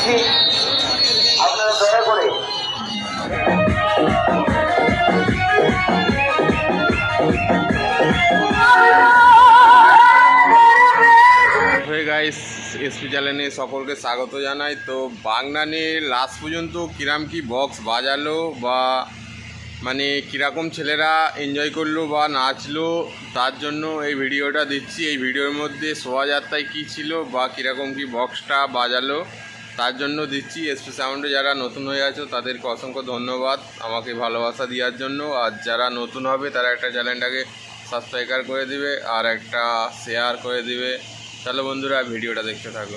দিচ্ছি আপনারা দয়া করে। এসপি চ্যানেলে সকলকে স্বাগত জানাই। তো বাগনানে লাস্ট পর্যন্ত কিরাম কি বক্স বাজালো বা মানে কীরকম ছেলেরা এনজয় করল বা নাচলো, তার জন্য এই ভিডিওটা দিচ্ছি। এই ভিডিওর মধ্যে শোভাযাত্রায় কী ছিল বা কীরকম কি বক্সটা বাজালো? তার জন্য দিচ্ছি এসপি সাউন্ডে যারা নতুন হয়ে আছো, তাদেরকে অসংখ্য ধন্যবাদ। আমাকে ভালোবাসা দেওয়ার জন্য। আর যারা নতুন হবে, তারা একটা চ্যানেলটাকে সাবস্ক্রাইবার করে দিবে আর একটা শেয়ার করে দিবে। তাহলে বন্ধুরা, ভিডিওটা দেখতে থাকো।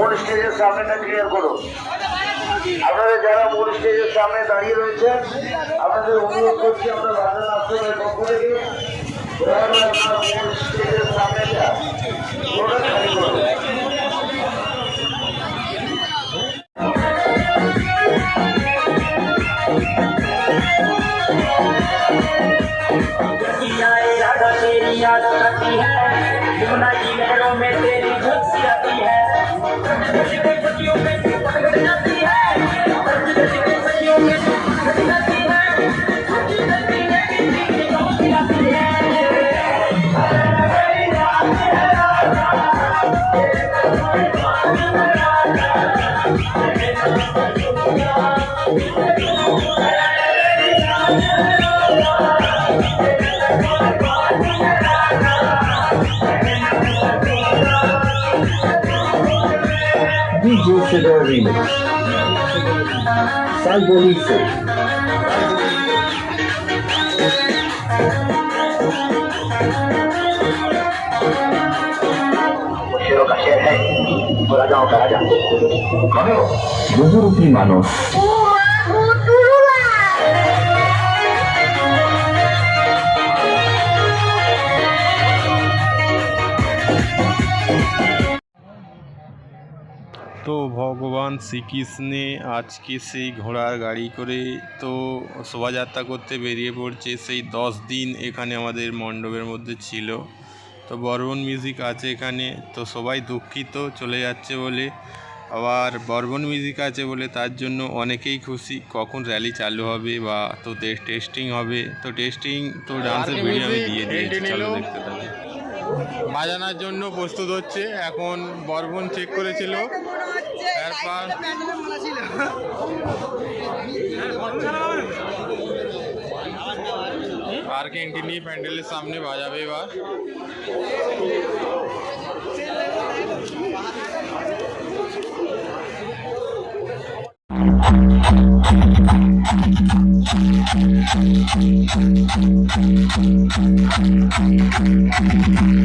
মূল স্টেজের সামনেটা ক্লিয়ার করুন। আপনারা যারা মূল স্টেজের সামনে দাঁড়িয়ে রয়েছেন, আপনাদের অনুরোধ করছি আমরা বাজার আশ্রমের পক্ষ থেকে মূল স্টেজের आती है। क्यों ना की लहरों में तेरी झुकसी आती है। खुशी की खुशियों में घट जाती है। खुशी की खुशियों में घट जाती है। खुशी जल्दी में किसी की दोस्त आती है। Yeah. Dormimos. Sai bonito. বুজুর্গ মানুষ তো ভগবান শ্রীকৃষ্ণে আজকে সেই ঘোড়ার গাড়ি করে তো শোভাযাত্রা করতে বেরিয়ে পড়ছে। সেই দশ দিন এখানে আমাদের মণ্ডপের মধ্যে ছিল। তো বর্বন মিউজিক আছে এখানে। তো সবাই দুঃখিত চলে যাচ্ছে বলে। আবার বর্বন মিউজিক আছে বলে তার জন্য অনেকেই খুশি। কখন র্যালি চালু হবে বা তো টেস্টিং হবে। তো টেস্টিং তো ডান্সের ভিডিও আমি দিয়ে দিয়েছি। চলো দেখতে থাকো। বাজানোর জন্য প্রস্তুত হচ্ছে। এখন বর্বন চেক করেছিল। তারপর আর ক্যান্টিনি প্যান্ডেলের সামনে বাজাবে এবার।